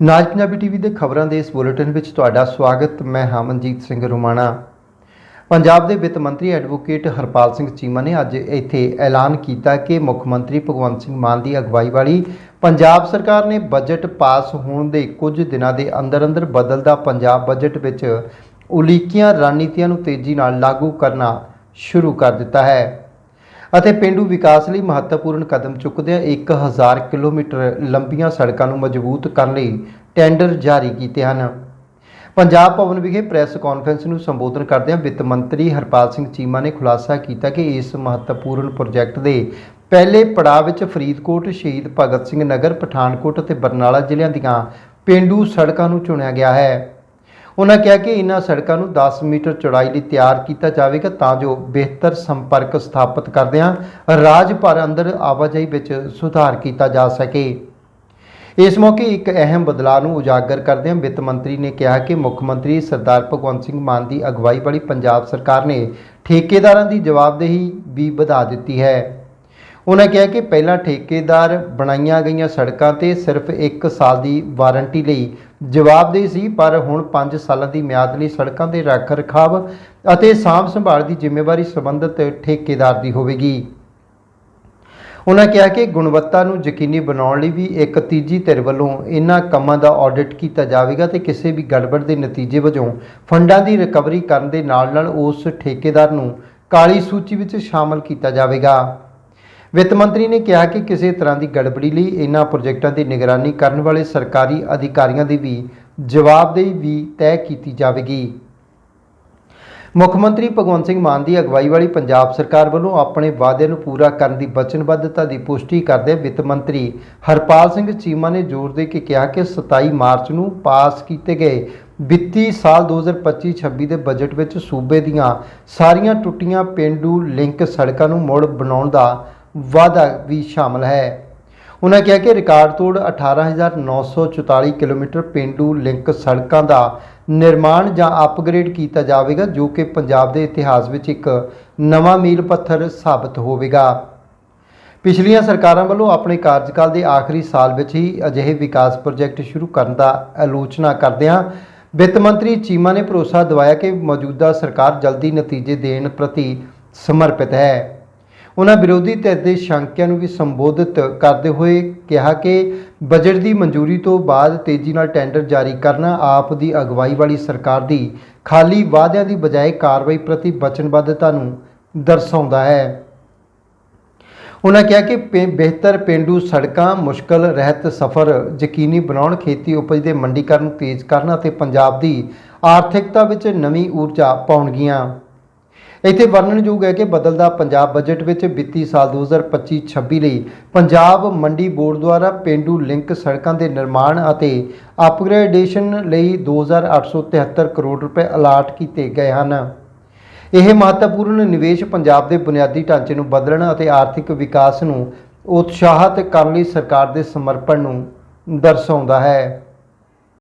ਨਾਜ Punjabi TV ਦੇ ਖਬਰਾਂ ਦੇ ਇਸ ਬੁਲੇਟਿਨ ਵਿੱਚ ਤੁਹਾਡਾ ਸਵਾਗਤ। ਮੈਂ ਹਮਨਜੀਤ ਸਿੰਘ ਰੁਮਾਣਾ। ਪੰਜਾਬ ਦੇ ਵਿੱਤ ਮੰਤਰੀ ਐਡਵੋਕੇਟ ਹਰਪਾਲ ਸਿੰਘ ਚੀਮਾ ਨੇ ਅੱਜ ਇੱਥੇ ਐਲਾਨ ਕੀਤਾ ਕਿ ਮੁੱਖ ਮੰਤਰੀ ਭਗਵੰਤ ਸਿੰਘ ਮਾਨ ਦੀ ਅਗਵਾਈ ਵਾਲੀ ਪੰਜਾਬ ਸਰਕਾਰ ਨੇ ਬਜਟ ਪਾਸ ਹੋਣ ਦੇ ਕੁਝ ਦਿਨਾਂ ਦੇ ਅੰਦਰ ਅੰਦਰ ਬਦਲਦਾ ਪੰਜਾਬ ਬਜਟ ਵਿੱਚ ਉਲੀਕੀਆਂ ਰਣਨੀਤੀਆਂ ਨੂੰ ਤੇਜ਼ੀ ਨਾਲ ਲਾਗੂ ਕਰਨਾ ਸ਼ੁਰੂ ਕਰ ਦਿੱਤਾ ਹੈ। ਅਤੇ ਪਿੰਡੂ ਵਿਕਾਸ ਲਈ ਮਹੱਤਵਪੂਰਨ ਕਦਮ ਚੁੱਕਦਿਆਂ 1000 ਕਿਲੋਮੀਟਰ ਲੰਬੀਆਂ ਸੜਕਾਂ ਨੂੰ ਮਜ਼ਬੂਤ ਕਰਨ ਲਈ ਟੈਂਡਰ ਜਾਰੀ ਕੀਤੇ ਹਨ। ਪੰਜਾਬ ਭਵਨ ਵਿਖੇ ਪ੍ਰੈਸ ਕਾਨਫਰੰਸ ਨੂੰ ਸੰਬੋਧਨ ਕਰਦਿਆਂ ਵਿੱਤ ਮੰਤਰੀ ਹਰਪਾਲ ਸਿੰਘ ਚੀਮਾ ਨੇ ਖੁਲਾਸਾ ਕੀਤਾ ਕਿ ਇਸ ਮਹੱਤਵਪੂਰਨ ਪ੍ਰੋਜੈਕਟ ਦੇ ਪਹਿਲੇ ਪੜਾਅ ਵਿੱਚ ਫਰੀਦਕੋਟ, ਸ਼ਹੀਦ ਭਗਤ ਸਿੰਘ ਨਗਰ, ਪਠਾਨਕੋਟ ਅਤੇ ਬਰਨਾਲਾ ਜ਼ਿਲ੍ਹਿਆਂ ਦੀਆਂ ਪਿੰਡੂ ਸੜਕਾਂ ਨੂੰ ਚੁਣਿਆ ਗਿਆ ਹੈ। ਉਹਨਾਂ ਕਿਹਾ ਕਿ ਇਹਨਾਂ ਸੜਕਾਂ ਨੂੰ 10 ਮੀਟਰ ਚੌੜਾਈ ਲਈ ਤਿਆਰ ਕੀਤਾ ਜਾਵੇਗਾ ਤਾਂ ਜੋ ਬਿਹਤਰ ਸੰਪਰਕ ਸਥਾਪਿਤ ਕਰਦਿਆਂ ਰਾਜ ਭਰ ਅੰਦਰ ਆਵਾਜਾਈ ਵਿੱਚ ਸੁਧਾਰ ਕੀਤਾ ਜਾ ਸਕੇ। ਇਸ ਮੌਕੇ ਇੱਕ ਅਹਿਮ ਬਦਲਾਅ ਨੂੰ ਉਜਾਗਰ ਕਰਦਿਆਂ ਵਿੱਤ ਮੰਤਰੀ ਨੇ ਕਿਹਾ ਕਿ ਮੁੱਖ ਮੰਤਰੀ ਸਰਦਾਰ ਭਗਵੰਤ ਸਿੰਘ ਮਾਨ ਦੀ ਅਗਵਾਈ ਵਾਲੀ ਪੰਜਾਬ ਸਰਕਾਰ ਨੇ ਠੇਕੇਦਾਰਾਂ ਦੀ ਜਵਾਬਦੇਹੀ ਵੀ ਵਧਾ ਦਿੱਤੀ ਹੈ। ਉਹਨਾਂ ਕਿਹਾ ਕਿ ਪਹਿਲਾਂ ਠੇਕੇਦਾਰ ਬਣਾਈਆਂ ਗਈਆਂ ਸੜਕਾਂ ਤੇ ਸਿਰਫ 1 ਸਾਲ ਦੀ ਵਾਰੰਟੀ ਲਈ ਜਵਾਬਦੇਹੀ ਸੀ, ਪਰ ਹੁਣ 5 ਸਾਲਾਂ ਦੀ ਮਿਆਦ ਲਈ ਸੜਕਾਂ ਦੇ ਰੱਖ ਰਖਾਵ ਅਤੇ ਸਾਂਭ ਸੰਭਾਲ ਦੀ ਜ਼ਿੰਮੇਵਾਰੀ ਸੰਬੰਧਿਤ ਠੇਕੇਦਾਰ ਦੀ ਹੋਵੇਗੀ। ਉਹਨਾਂ ਕਿਹਾ ਕਿ ਗੁਣਵੱਤਾ ਨੂੰ ਯਕੀਨੀ ਬਣਾਉਣ ਲਈ ਵੀ ਇੱਕ ਤੀਜੀ ਧਿਰ ਵੱਲੋਂ ਇਹਨਾਂ ਕੰਮਾਂ ਦਾ ਆਡਿਟ ਕੀਤਾ ਜਾਵੇਗਾ ਤੇ ਕਿਸੇ ਵੀ ਗੜਬੜ ਦੇ ਨਤੀਜੇ ਵਜੋਂ ਫੰਡਾਂ ਦੀ ਰਿਕਵਰੀ ਕਰਨ ਦੇ ਨਾਲ-ਨਾਲ ਉਸ ਠੇਕੇਦਾਰ ਨੂੰ ਕਾਲੀ ਸੂਚੀ ਵਿੱਚ ਸ਼ਾਮਲ ਕੀਤਾ ਜਾਵੇਗਾ। ਵਿੱਤ ਮੰਤਰੀ ਨੇ ਕਿਹਾ ਕਿ ਕਿਸੇ ਤਰ੍ਹਾਂ ਦੀ ਗੜਬੜੀ ਲਈ ਇਹਨਾਂ ਪ੍ਰੋਜੈਕਟਾਂ ਦੀ ਨਿਗਰਾਨੀ ਕਰਨ ਵਾਲੇ ਸਰਕਾਰੀ ਅਧਿਕਾਰੀਆਂ ਦੀ ਵੀ ਜਵਾਬਦੇਹੀ ਵੀ ਤੈਅ ਕੀਤੀ ਜਾਵੇਗੀ। ਮੁੱਖ ਮੰਤਰੀ ਭਗਵੰਤ ਸਿੰਘ ਮਾਨ ਦੀ ਅਗਵਾਈ ਵਾਲੀ ਪੰਜਾਬ ਸਰਕਾਰ ਵੱਲੋਂ ਆਪਣੇ ਵਾਅਦੇ ਨੂੰ ਪੂਰਾ ਕਰਨ ਦੀ ਵਚਨਬੱਧਤਾ ਦੀ ਪੁਸ਼ਟੀ ਕਰਦੇ ਵਿੱਤ ਮੰਤਰੀ ਹਰਪਾਲ ਸਿੰਘ ਚੀਮਾ ਨੇ ਜ਼ੋਰ ਦੇ ਕੇ ਕਿਹਾ ਕਿ 27 ਮਾਰਚ ਨੂੰ ਪਾਸ ਕੀਤੇ ਗਏ ਵਿੱਤੀ ਸਾਲ 2025-26 ਦੇ ਬਜਟ ਵਿੱਚ ਸੂਬੇ ਦੀਆਂ ਸਾਰੀਆਂ ਟੁੱਟੀਆਂ ਪਿੰਡੂ ਲਿੰਕ ਸੜਕਾਂ ਨੂੰ ਮੁੜ ਬਣਾਉਣ ਦਾ ਵਾਧਾ ਵੀ ਸ਼ਾਮਲ ਹੈ। ਉਹਨਾਂ ਕਿਹਾ ਕਿ ਰਿਕਾਰਡ ਤੋੜ 18944 ਕਿਲੋਮੀਟਰ ਪਿੰਡੂ ਲਿੰਕ ਸੜਕਾਂ ਦਾ ਨਿਰਮਾਣ ਜਾਂ ਅਪਗ੍ਰੇਡ ਕੀਤਾ ਜਾਵੇਗਾ, ਜੋ ਕਿ ਪੰਜਾਬ ਦੇ ਇਤਿਹਾਸ ਵਿੱਚ ਇੱਕ ਨਵਾਂ ਮੀਲ ਪੱਥਰ ਸਾਬਤ ਹੋਵੇਗਾ। ਪਿਛਲੀਆਂ ਸਰਕਾਰਾਂ ਵੱਲੋਂ ਆਪਣੇ ਕਾਰਜਕਾਲ ਦੇ ਆਖਰੀ ਸਾਲ ਵਿੱਚ ਹੀ ਅਜਿਹੇ ਵਿਕਾਸ ਪ੍ਰੋਜੈਕਟ ਸ਼ੁਰੂ ਕਰਨ ਦਾ ਆਲੋਚਨਾ ਕਰਦਿਆਂ ਵਿੱਤ ਮੰਤਰੀ ਚੀਮਾ ਨੇ ਭਰੋਸਾ ਦਿਵਾਇਆ ਕਿ ਮੌਜੂਦਾ ਸਰਕਾਰ ਜਲਦੀ ਨਤੀਜੇ ਦੇਣ ਪ੍ਰਤੀ ਸਮਰਪਿਤ ਹੈ। ਉਹਨਾਂ ਵਿਰੋਧੀ ਧਿਰ ਦੇ ਸ਼ੰਕਿਆਂ ਨੂੰ ਵੀ ਸੰਬੋਧਿਤ ਕਰਦੇ ਹੋਏ ਕਿਹਾ ਕਿ ਬਜਟ ਦੀ ਮਨਜ਼ੂਰੀ ਤੋਂ ਬਾਅਦ ਤੇਜ਼ੀ ਨਾਲ ਟੈਂਡਰ ਜਾਰੀ ਕਰਨਾ ਆਪ ਦੀ ਅਗਵਾਈ ਵਾਲੀ ਸਰਕਾਰ ਦੀ ਖਾਲੀ ਵਾਅਦਿਆਂ ਦੀ ਬਜਾਏ ਕਾਰਵਾਈ ਪ੍ਰਤੀ ਵਚਨਬੱਧਤਾ ਨੂੰ ਦਰਸਾਉਂਦਾ ਹੈ। ਉਹਨਾਂ ਕਿਹਾ ਕਿ ਪੇ- ਬਿਹਤਰ ਪਿੰਡੂ ਸੜਕਾਂ, ਮੁਸ਼ਕਲ ਰਹਿਤ ਸਫ਼ਰ, ਯਕੀਨੀ ਬਣਾਉਣ, ਖੇਤੀ ਉਪਜ ਦੇ ਮੰਡੀਕਰਨ ਤੇਜ਼ ਕਰਨ ਅਤੇ ਪੰਜਾਬ ਦੀ ਆਰਥਿਕਤਾ ਵਿੱਚ ਨਵੀਂ ਊਰਜਾ ਪਾਉਣਗੀਆਂ। ਇੱਥੇ ਵਰਣਨਯੋਗ ਹੈ ਕਿ ਬਦਲਦਾ ਪੰਜਾਬ ਬਜਟ ਵਿੱਚ ਵਿੱਤੀ ਸਾਲ 2025-26 ਲਈ ਪੰਜਾਬ ਮੰਡੀ ਬੋਰਡ ਦੁਆਰਾ ਪਿੰਡੂ ਲਿੰਕ ਸੜਕਾਂ ਦੇ ਨਿਰਮਾਣ ਅਤੇ ਅਪਗ੍ਰੇਡੇਸ਼ਨ ਲਈ 2873 ਕਰੋੜ ਰੁਪਏ ਅਲਾਟ ਕੀਤੇ ਗਏ ਹਨ। ਇਹ ਮਹੱਤਵਪੂਰਨ ਨਿਵੇਸ਼ ਪੰਜਾਬ ਦੇ ਬੁਨਿਆਦੀ ਢਾਂਚੇ ਨੂੰ ਬਦਲਣ ਅਤੇ ਆਰਥਿਕ ਵਿਕਾਸ ਨੂੰ ਉਤਸ਼ਾਹਿਤ ਕਰਨ ਲਈ ਸਰਕਾਰ ਦੇ ਸਮਰਪਣ ਨੂੰ ਦਰਸਾਉਂਦਾ ਹੈ।